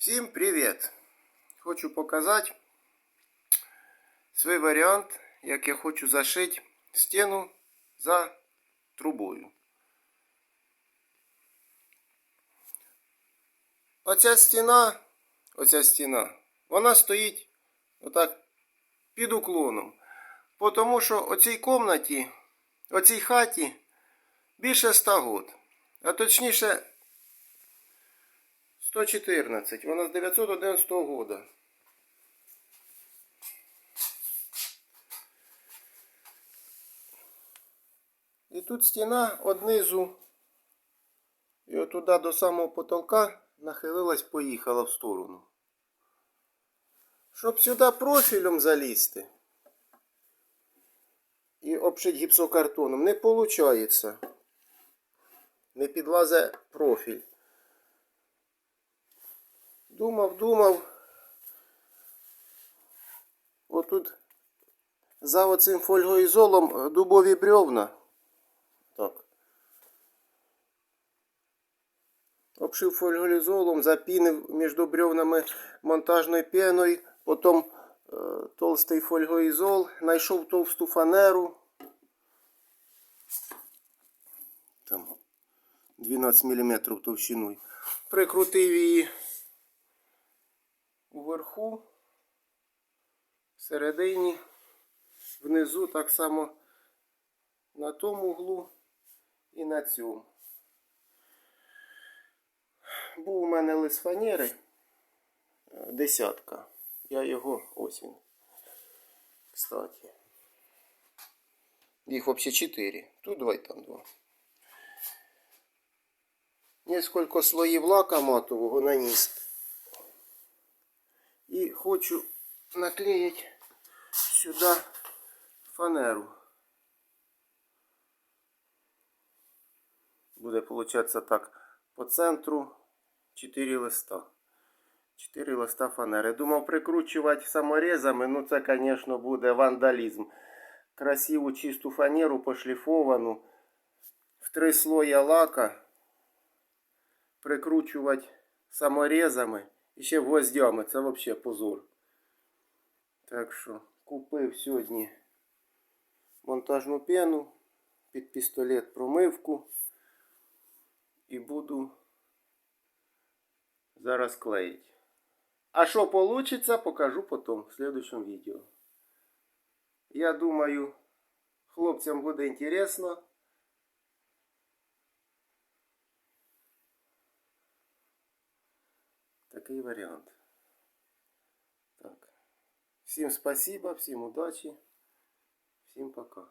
Всім привіт! Хочу показати свій варіант, як я хочу зашити стіну за трубою. Оця стіна, оця стіна, вона стоїть отак під уклоном. Тому що оцій комнаті, оцій хаті більше 100 год. А точніше 114. Вона з 911 года. І тут стіна однизу і отуда до самого потолка нахилилась, поїхала в сторону. Щоб сюди профілем залізти і обшить гіпсокартоном, не виходить. Не підлазить профіль. Думав, думав. Отут за оцим фольгоізолом дубові бревна. Так. Обшив фольгоізолом, запінив між бревнами монтажною пеною, потім е, толстий фольгоізол, знайшов товсту фанеру. Там 12 мм товщиною. Прикрутив її уверху, всередині, внизу, так само на тому углу і на цьому. Був у мене лист фанери е, десятка. Я його ось він. Кстати. Їх взагалі 4. Тут два і там два. Несколько слоїв лака матового наніс. І хочу наклеїти сюди фанеру. Буде получаться так по центру 4 листа. 4 листа фанери. Думав прикручувати саморезами, ну це, звісно, буде вандалізм. Красиву чисту фанеру пошліфовану в три слоя лака прикручувати саморезами І ще гвоздями. Це взагалі позор. Так що купив сьогодні монтажну пену під пістолет промивку і буду зараз клеїти. А що вийде, покажу потім в следующем відео. Я думаю, хлопцям буде інтересно. Такий варіант. Так. Всім спасибо, всім удачі, всім пока.